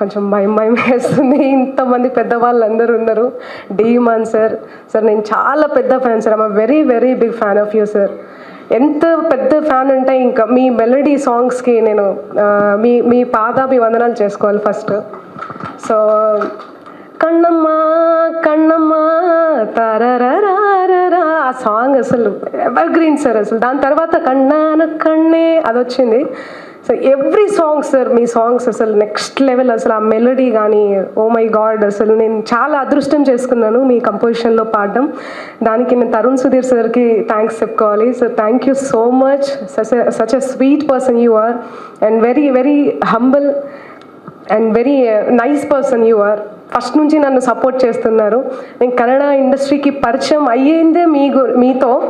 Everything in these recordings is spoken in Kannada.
కొంచెం భయం భయం వేస్తుంది. ఇంతమంది పెద్దవాళ్ళు అందరూ ఉన్నారు. డీమాన్ సార్ సార్ నేను చాలా పెద్ద fan sir I'm very very big fan of you sir ఎంత పెద్ద ఫ్యాన్ అంటే ఇంకా మీ మెలడీ సాంగ్స్కి నేను మీ మీ మీ పాదాభివందనాలు చేసుకోవాలి ఫస్ట్ సో కన్నమ్మా కన్నమ్మా తరరరారరా. ఆ సాంగ్ అసలు ఎవర్ గ్రీన్ సార్ అసలు. దాని తర్వాత కన్నాన కన్నే అది వచ్చింది సో ఎవ్రీ సాంగ్ సార్ మీ సాంగ్స్ అసలు నెక్స్ట్ లెవెల్ అసలు ఆ మెలడీ కానీ ఓ మై గాడ్ అసలు నేను చాలా అదృష్టం చేసుకున్నాను మీ కంపోజిషన్లో పాడడం. దానికి నేను తరుణ్ సుధీర్ సార్కి థ్యాంక్స్ చెప్పుకోవాలి. Sir thank you so much such such a sweet person you are and very very humble and very nice person you are first నుంచి నన్ను సపోర్ట్ చేస్తున్నారు. నేను కన్నడ ఇండస్ట్రీకి పరిచయం అయ్యిందే మీ గు- మీతో.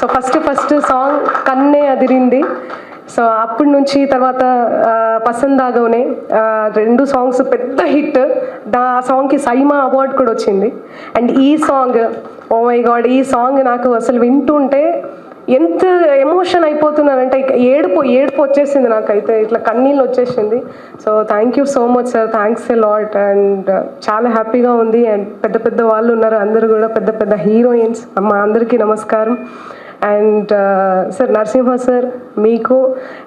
సో ఫస్ట్ ఫస్ట్ సాంగ్ కన్నే అదిరింది. సో అప్పటి నుంచి తర్వాత ఆ, రెండు సాంగ్స్ పెద్ద హిట్. దా ఆ సాంగ్కి సైమా అవార్డ్ కూడా వచ్చింది. అండ్ ఈ సాంగ్ ఓ మై గాడ్ ఈ సాంగ్ నాకు అసలు వింటుంటే ఎంత ఎమోషన్ అయిపోతున్నానంటే ఏడుపు ఏడుపు వచ్చేసింది నాకైతే. ఇట్లా కన్నీళ్ళు వచ్చేసింది. So thank you so much sir thanks a lot and చాలా హ్యాపీగా ఉంది. అండ్ పెద్ద పెద్ద వాళ్ళు ఉన్నారు. అందరు కూడా పెద్ద పెద్ద హీరోయిన్స్. మా అందరికీ నమస్కారం. అండ్ సార్ నరసింహ సార్ మీకు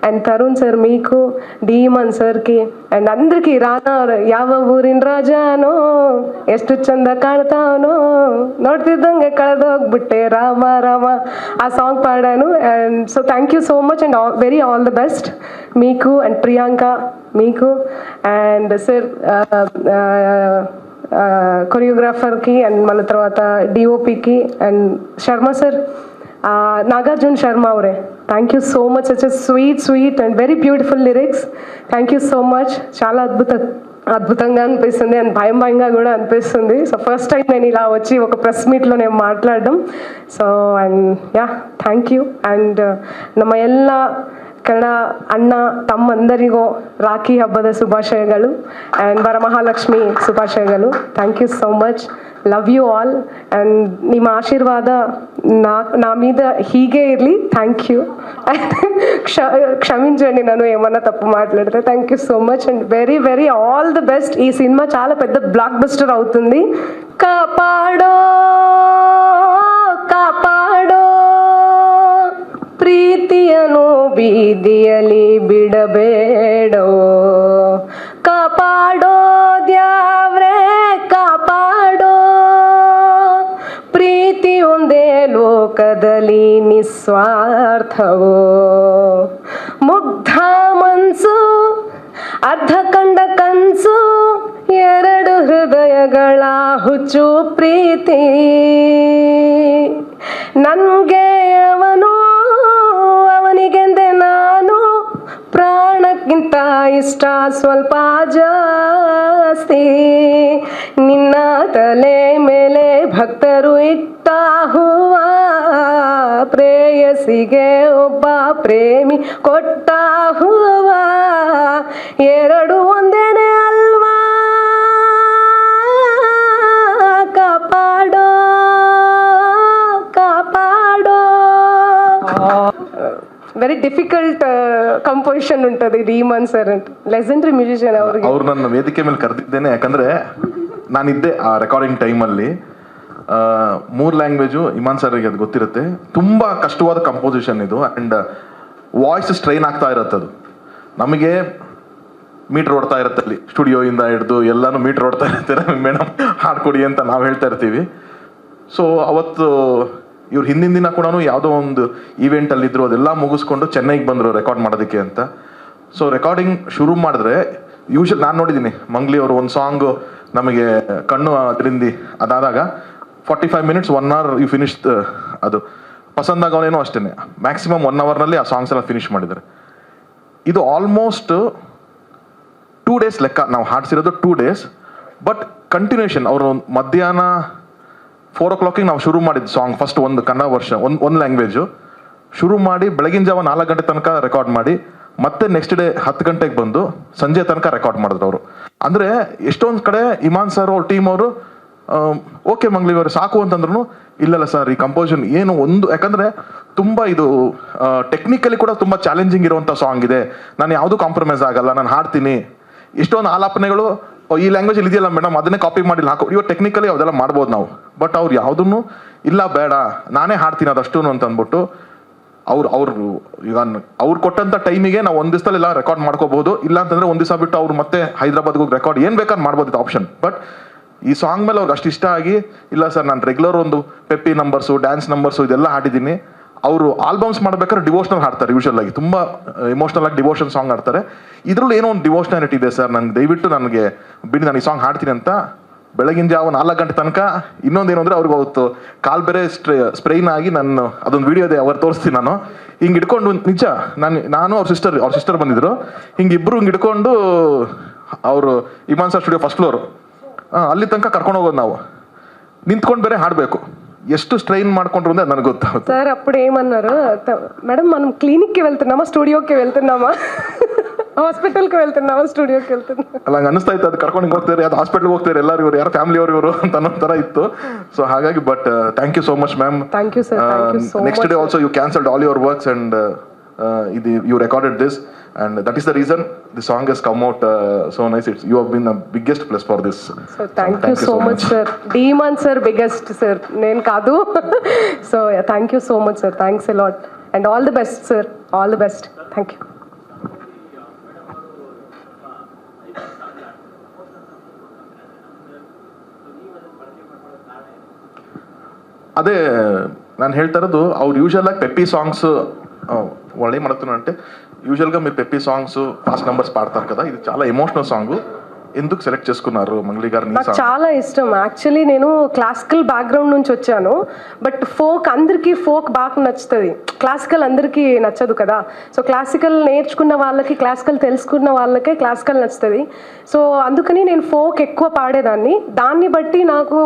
అండ్ తరుణ్ సార్ మీకు డీమన్ సార్కి అండ్ అందరికీ రానా ಯಾವ ಊರಿನ ರಾಜಾನೋ ಎಷ್ಟು ಚಂದ ಕಾಣ್ತಾವನೋ ನೋಡ್ತಿದ್ದಂಗೆ ಕಳೆದೋಗ್ಬಿಟ್ಟೆ ರಾಮ ರಾಮ ఆ సాంగ్ పాడాను. And so thank you so much and very all the best మీకు అండ్ ప్రియాంక మీకు అండ్ సార్ కొరియోగ్రాఫర్కి అండ్ మళ్ళీ తర్వాత డిఓపికి అండ్ శర్మ సార్ నాగార్జున శర్మ ಅವರೇ thank you so much such sweet sweet and very beautiful lyrics thank you so much చాలా అద్భుత అద్భుతంగా అనిపిస్తుంది అండ్ భయం భయంగా కూడా అనిపిస్తుంది సో ఫస్ట్ టైం నేను ఇలా వచ్చి ఒక ప్రెస్ మీట్లో నేను మాట్లాడడం so and yeah thank you and ನಮ್ಮ ಎಲ್ಲ ಕನ್ನಡ ಅಣ್ಣ ತಮ್ಮಂದರಿಗೂ ರಾಖಿ ಹಬ್ಬದ ಶುಭಾಶಯಗಳು ಆ್ಯಂಡ್ ವರಮಹಾಲಕ್ಷ್ಮಿ ಶುಭಾಶಯಗಳು thank you so much love you all and ನಿಮ್ಮ ಆಶೀರ್ವಾದ ನಾ నా మీద ಹೀಗೆ ಇರಲಿ ಥ್ಯಾಂಕ್ ಯು ಕ್ಷ క్షమించండి నన్ను ఏమన్నా తప్పు మాట్లాడితే thank you so much and very very all the best ఈ సినిమా చాలా పెద్ద బ్లాక్ బస్టర్ అవుతుంది కాపాడో ಕಾಪಾಡೋ ಪ್ರೀತಿಯನು ಬೀದಿಯಲ್ಲಿ ಬಿಡಬೇಡೋ ನಿಸ್ವಾರ್ಥವೋ ಮುಗ್ಧ ಮನ್ಸು, ಅರ್ಧ ಕಂಡ ಕನ್ಸು, ಎರಡು ಹೃದಯಗಳ ಹುಚ್ಚು ಪ್ರೀತಿ. ನನ್ಗೆ ಅವನು, ಅವನಿಗೆಂದೆ ನಾನು, ಪ್ರಾಣಕ್ಕಿಂತ ಇಷ್ಟ ಸ್ವಲ್ಪ ಜಾಸ್ತಿ. ನಿನ್ನ ತಲೆ ಮೇಲೆ ಭಕ್ತರು ಇಟ್ಟ ಹೂವ ವಯಸ್ಸಿಗೆ ಒಬ್ಬ ಪ್ರೇಮಿ ಕೊಟ್ಟ ಹೂವ. ಎರಡು ಒಂದೇನೆ ಅಲ್ವಾ? ಕಾಪಾಡೋ ಕಾಪಾಡೋ. ವೆರಿ ಡಿಫಿಕಲ್ಟ್ ಕಂಪೋಸಿಷನ್ ಉಂಟದು ರೀಮನ್ ಸರ್ ಅಂತ ಲೆಸೆಂಡ್ರಿ ಮ್ಯೂಸಿಷಿಯನ್ ಅವ್ರಿಗೆ. ಅವ್ರು ನನ್ನ ವೇದಿಕೆ ಮೇಲೆ ಕರೆದಿದ್ದೇನೆ, ಯಾಕಂದ್ರೆ ನಾನಿದ್ದೆ ಆ ರೆಕಾರ್ಡಿಂಗ್ ಟೈಮಲ್ಲಿ ಮೂರು ಲ್ಯಾಂಗ್ವೇಜು ಇಮಾನ್ ಸರ್ಗೆ ಅದು ಗೊತ್ತಿರುತ್ತೆ. ತುಂಬಾ ಕಷ್ಟವಾದ ಕಂಪೋಸಿಷನ್ ಇದು ಅಂಡ್ ವಾಯ್ಸ್ ಸ್ಟ್ರೈನ್ ಆಗ್ತಾ ಇರುತ್ತೆ ಅದು. ನಮಗೆ ಮೀಟರ್ ಓಡ್ತಾ ಇರುತ್ತೆ ಅಲ್ಲಿ ಸ್ಟುಡಿಯೋಯಿಂದ ಹಿಡಿದು ಎಲ್ಲಾನು ಮೀಟರ್ ಓಡ್ತಾ ಇರ್ತಾರೆ ಮೇಡಮ್ ಹಾಡ್ಕೊಡಿ ಅಂತ ನಾವು ಹೇಳ್ತಾ ಇರ್ತೀವಿ. ಸೊ ಅವತ್ತು ಇವ್ರು ಹಿಂದಿನ ದಿನ ಕೂಡ ಯಾವುದೋ ಒಂದು ಈವೆಂಟ್ ಅಲ್ಲಿ ಇದ್ರು, ಅದೆಲ್ಲ ಮುಗಿಸ್ಕೊಂಡು ಚೆನ್ನೈಗೆ ಬಂದರು ರೆಕಾರ್ಡ್ ಮಾಡೋದಕ್ಕೆ ಅಂತ. ಸೊ ರೆಕಾರ್ಡಿಂಗ್ ಶುರು ಮಾಡಿದ್ರೆ ಯೂಶಲ್ ನಾನು ನೋಡಿದ್ದೀನಿ ಮಂಗ್ಲಿ ಅವರು ಒಂದು ಸಾಂಗ್ ನಮಗೆ ಕಣ್ಣು ಅದರಿಂದ ಅದಾದಾಗ forty five minutes one hour you finish ಅದು. ಪಸಂದಾಗವನೇನೋ ಅಷ್ಟೇ ಮ್ಯಾಕ್ಸಿಮಮ್ ಒನ್ ಅವರ್ನಲ್ಲಿ ಆ ಸಾಂಗ್ಸ್ ಎಲ್ಲ ಫಿನಿಶ್ ಮಾಡಿದ್ದಾರೆ. ಇದು ಆಲ್ಮೋಸ್ಟ್ ಟೂ ಡೇಸ್ ಲೆಕ್ಕ. ನಾವು ಹಾಡ್ಸಿರೋದು ಟೂ ಡೇಸ್ ಬಟ್ ಕಂಟಿನ್ಯೂಷನ್ ಅವರು ಮಧ್ಯಾಹ್ನ ಫೋರ್ ಓ ಕ್ಲಾಕಿಗೆ ನಾವು ಶುರು ಮಾಡಿದ್ದು ಸಾಂಗ್ ಫಸ್ಟ್ ಒಂದು ಕನ್ನಡ ವರ್ಷ ಒಂದು ಒಂದು ಲ್ಯಾಂಗ್ವೇಜು ಶುರು ಮಾಡಿ ಬೆಳಗಿನ ಜಾವ ನಾಲ್ಕು ಗಂಟೆ ತನಕ ರೆಕಾರ್ಡ್ ಮಾಡಿ, ಮತ್ತೆ ನೆಕ್ಸ್ಟ್ ಡೇ ಹತ್ತು ಗಂಟೆಗೆ ಬಂದು ಸಂಜೆ ತನಕ ರೆಕಾರ್ಡ್ ಮಾಡಿದ್ರು ಅವರು. ಅಂದರೆ ಎಷ್ಟೊಂದು ಕಡೆ ಇಮಾನ್ ಸರ್ ಅವ್ರ ಟೀಮ್ ಅವರು ಓಕೆ ಮಂಗ್ಲಿವರು ಸಾಕು ಅಂತಂದ್ರು ಇಲ್ಲಲ್ಲ ಸರ್, ಈ ಕಂಪೋಸಿಷನ್ ಏನು ಒಂದು, ಯಾಕಂದ್ರೆ ತುಂಬಾ ಇದು ಟೆಕ್ನಿಕಲಿ ಕೂಡ ತುಂಬಾ ಚಾಲೆಂಜಿಂಗ್ ಇರುವಂತ ಸಾಂಗ್ ಇದೆ. ನಾನು ಯಾವುದು ಕಾಂಪ್ರಮೈಸ್ ಆಗಲ್ಲ, ನಾನು ಹಾಡ್ತೀನಿ. ಇಷ್ಟೊಂದು ಆಲಾಪನೆಗಳು ಈ ಲ್ಯಾಂಗ್ವೇಜ್ ಇದೆಯಲ್ಲ ಮೇಡಮ್ ಅದನ್ನೇ ಕಾಪಿ ಮಾಡಿ ಹಾಕೋ. ಇವಾಗ ಟೆಕ್ನಿಕಲಿ ಅದೆಲ್ಲ ಮಾಡ್ಬೋದು ನಾವು. ಬಟ್ ಅವ್ರು ಯಾವುದನ್ನು ಇಲ್ಲ ಬೇಡ, ನಾನೇ ಹಾಡ್ತೀನಿ ಅದಷ್ಟು ಅಂತ ಅಂದ್ಬಿಟ್ಟು, ಅವ್ರು ಅವ್ರು, ಈಗ ಅವ್ರು ಕೊಟ್ಟಂತ ಟೈಮಿಗೆ ನಾವು ಒಂದ್ ದಿವಸದಲ್ಲಿ ಎಲ್ಲ ರೆಕಾರ್ಡ್ ಮಾಡ್ಕೋಬಹುದು ಇಲ್ಲ ಅಂತಂದ್ರೆ ಒಂದ್ ದಿವಸ ಬಿಟ್ಟು ಅವ್ರು ಮತ್ತೆ ಹೈದರಾಬಾದ್ಗೆ ರೆಕಾರ್ಡ್ ಏನ್ ಬೇಕಾದ್ರೆ ಮಾಡ್ಬೋದು ಆಪ್ಷನ್ ಬಟ್ ಈ ಸಾಂಗ್ ಮೇಲೆ ಅವ್ರಿಗೆ ಅಷ್ಟು ಇಷ್ಟ ಆಗಿ, ಇಲ್ಲ ಸರ್, ನಾನು ರೆಗ್ಯುಲರ್ ಒಂದು ಪೆಪ್ಪಿ ನಂಬರ್ಸು ಡ್ಯಾನ್ಸ್ ನಂಬರ್ಸು ಇದೆಲ್ಲ ಹಾಡಿದ್ದೀನಿ. ಅವರು ಆಲ್ಬಮ್ಸ್ ಮಾಡ್ಬೇಕಾದ್ರೆ ಡಿವೋಷನಲ್ ಹಾಡ್ತಾರೆ ಯೂಶಲ್ ಆಗಿ. ತುಂಬ ಇಮೋಷನಲ್ ಆಗಿ ಡಿವೋಷನ್ ಸಾಂಗ್ ಹಾಡ್ತಾರೆ. ಇದ್ರಲ್ಲಿ ಏನೋ ಒಂದು ಡಿವೋಷನಾಲಿಟಿ ಇದೆ ಸರ್ ನನಗೆ ದಯವಿಟ್ಟು ನನಗೆ, ಬಿಡಿ ನಾನು ಈ ಸಾಂಗ್ ಹಾಡ್ತೀನಿ ಅಂತ. ಬೆಳಗಿನ ಜಾವ ನಾಲ್ಕು ಗಂಟೆ ತನಕ ಇನ್ನೊಂದೇನು ಅಂದರೆ ಅವ್ರಿಗೆ ಅವತ್ತು ಕಾಲ್ ಬೇರೆ ಸ್ಪ್ರೈನ್ ಆಗಿ ನಾನು, ಅದೊಂದು ವಿಡಿಯೋ ಇದೆ, ಅವ್ರು ತೋರಿಸ್ತೀನಿ ನಾನು. ಹಿಂಗೆ ಇಟ್ಕೊಂಡು, ನಿಜ, ನಾನು ನಾನು ಅವ್ರ ಸಿಸ್ಟರ್ ಅವ್ರ ಸಿಸ್ಟರ್ ಬಂದಿದ್ರು. ಹಿಂಗೆ ಇಬ್ಬರು ಹಿಂಗೆ ಇಟ್ಕೊಂಡು ಅವರು Imman sir studio first floor ಅಲ್ಲಿ ತನಕ ಕರ್ಕೊಂಡು ಹೋಗೋದು ನಾವು ನಿಂತ್ಕೊಂಡು ಬೇರೆ ಹಾಡಬೇಕು ಎಷ್ಟು ಸ್ಟ್ರೈನ್ ಮಾಡ್ಕೊಂಡ್ರು ಅಂದ್ರೆ ನನಗೆ ಗೊತ್ತಾಗುತ್ತೆ సార్ అప్పుడు ఏమన్నారు త- మేడం మనం క్లినిక్కి వెళ్తున్నామా స్టూడియోకి వెళ్తున్నామా హాస్పిటల్కి వెళ్తున్నామా స్టూడియోకి వెళ్తున్నామా ಅಲ್ಲ ಹಂಗೆ ಅನಿಸ್ತಾ ಇತ್ತು ಅದು ಕರ್ಕೊಂಡು ಹಿಂಗೆ ಹೋಗ್ತಾರೆ ಅದು ಹಾಸ್ಪಿಟ್ಲ್ಗೆ ಹೋಗ್ತಾರೆ ಎಲ್ಲರೂ ಇವರು ಯಾರು ಫ್ಯಾಮಿಲಿ ಅವ್ರು ಇವರು ಅಂತ ಅನ್ನೋ ಥರ ಇತ್ತು ಸೊ ಹಾಗಾಗಿ but thank you so much ma'am Thank you, sir. Thank you so next much, day sir. Also you cancelled all your works and ఇది you recorded this and that is the reason the song he's come out so nice it's you have been the biggest plus for this so thank you so much sir D Imman sir biggest sir నేను కాదు so thank you so much sir thanks a lot and all the best sir all the best thank you ಅದೇ ನಾನು ಹೇಳ್ತಾ ಇರೋದು ಅವ್ರು ಯೂಶಲಾಗಿ ಪೆಪ್ಪಿ ಸಾಂಗ್ಸ್ వాళ్ళు ఏం అడుగుతున్నారంటే యూజువల్గా మీరు పెప్పి సాంగ్స్ ఫాస్ట్ నెంబర్స్ పాడతారు కదా ఇది చాలా ఎమోషనల్ సాంగ్ ఎందుకు సెలెక్ట్ చేసుకున్నారు మంగ్లీ గారిని నాకు చాలా ఇష్టం. యాక్చువల్లీ నేను క్లాసికల్ బ్యాక్గ్రౌండ్ నుంచి వచ్చాను బట్ ఫోక్ అందరికీ ఫోక్ బాగా నచ్చుతుంది. క్లాసికల్ అందరికీ నచ్చదు కదా. సో క్లాసికల్ నేర్చుకున్న వాళ్ళకి క్లాసికల్ తెలుసుకున్న వాళ్ళకే క్లాసికల్ నచ్చుతుంది. సో అందుకని నేను ఫోక్ ఎక్కువ పాడేదాన్ని. దాన్ని బట్టి నాకు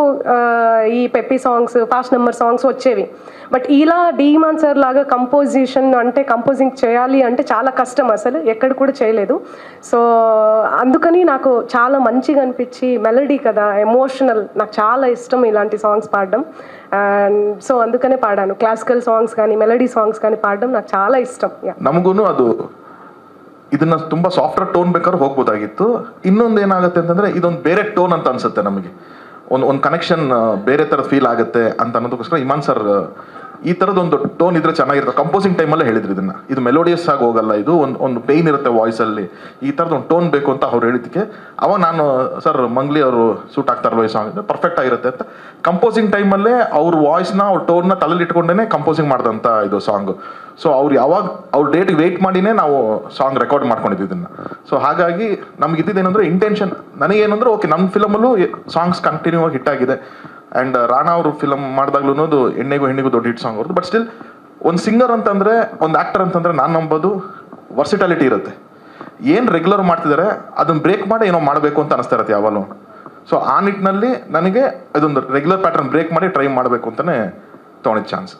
ఈ peppy songs fast number songs వచ్చేవి. బట్ ఇలా డీమాన్ సార్ లాగా కంపోజిషన్ అంటే కంపోజింగ్ చేయాలి అంటే చాలా కష్టం అసలు. ఎక్కడ కూడా చేయలేదు. సో అందుకని నాకు చాలా మంచిగా అనిపించి మెలడీ కదా ఎమోషనల్ నాకు చాలా ఇష్టం ఇలాంటి సాంగ్స్ పాడడం. అండ్ సో అందుకనే పాడాను క్లాసికల్ సాంగ్స్ కానీ మెలడీ సాంగ్స్ కానీ పాడడం నాకు చాలా ఇష్టం యా ನಮಗೂ ಅದು ಇದನ್ನ ತುಂಬಾ ಸಾಫ್ಟ್ವೇರ್ ಟೋನ್ ಬೇಕಾದ್ರೆ ಹೋಗ್ಬೋದಾಗಿತ್ತು ಇನ್ನೊಂದು ಏನಾಗುತ್ತೆ ಅಂತಂದ್ರೆ ಇದೊಂದು ಬೇರೆ ಟೋನ್ ಅಂತ ಅನ್ಸುತ್ತೆ ನಮಗೆ ಒಂದು ಒಂದು ಕನೆಕ್ಷನ್ ಬೇರೆ ಥರದ ಫೀಲ್ ಆಗುತ್ತೆ ಅಂತ ಅನ್ನೋದಕ್ಕೋಸ್ಕರ ಇಮಾನ್ ಸರ್ ಈ ಥರದೊಂದು ಟೋನ್ ಇದ್ರೆ ಚೆನ್ನಾಗಿರುತ್ತೆ. ಕಂಪೋಸಿಂಗ್ ಟೈಮಲ್ಲೇ ಹೇಳಿದ್ರು ಇದನ್ನ. ಇದು ಮೆಲೋಡಿಯಸ್ ಆಗಿ ಹೋಗಲ್ಲ ಇದು. ಒಂದು ಒಂದು ಪೇಯ್ನ್ ಇರುತ್ತೆ ವಾಯ್ಸಲ್ಲಿ ಈ ಥರದ ಒಂದು ಟೋನ್ ಬೇಕು ಅಂತ ಅವ್ರು ಹೇಳಿದಕ್ಕೆ ಅವಾಗ ನಾನು ಸರ್ ಮಂಗ್ಲಿ ಅವರು ಸೂಟ್ ಆಗ್ತಾರಲ್ಲ ಈ ಸಾಂಗ್ ಪರ್ಫೆಕ್ಟ್ ಆಗಿರುತ್ತೆ ಅಂತ. ಕಂಪೋಸಿಂಗ್ ಟೈಮಲ್ಲೇ ಅವ್ರ ವಾಯ್ಸ್ನ ಅವ್ರ ಟೋನ್ನ ತಲೆಲಿ ಇಟ್ಕೊಂಡೇ ಕಂಪೋಸಿಂಗ್ ಮಾಡಿದಂಥ ಇದು ಸಾಂಗ್ ಸೊ ಅವ್ರು ಯಾವಾಗ, ಅವ್ರ ಡೇಟ್ಗೆ ವೆಯ್ಟ್ ಮಾಡಿನೇ ನಾವು ಸಾಂಗ್ ರೆಕಾರ್ಡ್ ಮಾಡ್ಕೊಂಡಿದ್ವಿ ಇದನ್ನ. ಸೊ ಹಾಗಾಗಿ ನಮ್ಗೆ ಇದ್ದಿದ್ದೇನೆಂದ್ರೆ ಇಂಟೆನ್ಷನ್ ನನಗೇನಂದ್ರೆ ಓಕೆ ನಮ್ಮ ಫಿಲಮಲ್ಲೂ ಸಾಂಗ್ಸ್ ಕಂಟಿನ್ಯೂ ಆಗಿ ಹಿಟ್ ಆಗಿದೆ. ಆ್ಯಂಡ್ ರಾಣಾ ಅವರು ಫಿಲಮ್ ಮಾಡಿದಾಗ್ಲೂ ಅದು ಎಣ್ಣೆಗೂ ಹೆಣ್ಣಿಗೂ ದೊಡ್ಡ ಹಿಟ್ ಸಾಂಗ್ ಅವ್ರದ್ದು. ಬಟ್ ಸ್ಟಿಲ್ ಒಂದು ಸಿಂಗರ್ ಅಂತಂದ್ರೆ, ಒಂದು ಆಕ್ಟರ್ ಅಂತಂದ್ರೆ ನಾನು ನಂಬೋದು ವರ್ಸಿಟಾಲಿಟಿ ಇರುತ್ತೆ. ಏನು ರೆಗ್ಯುಲರ್ ಮಾಡ್ತಿದ್ದಾರೆ ಅದನ್ನ ಬ್ರೇಕ್ ಮಾಡಿ ಏನೋ ಮಾಡಬೇಕು ಅಂತ ಅನಿಸ್ತಾ ಇರುತ್ತೆ ಯಾವಾಗಲೂ. ಸೊ ಆ ನಿಟ್ಟಿನಲ್ಲಿ ನನಗೆ ಇದೊಂದು ರೆಗ್ಯುಲರ್ ಪ್ಯಾಟರ್ನ್ ಬ್ರೇಕ್ ಮಾಡಿ ಟ್ರೈ ಮಾಡಬೇಕು ಅಂತಲೇ ತೊಗೊಂಡಿದ್ದ ಚಾನ್ಸ್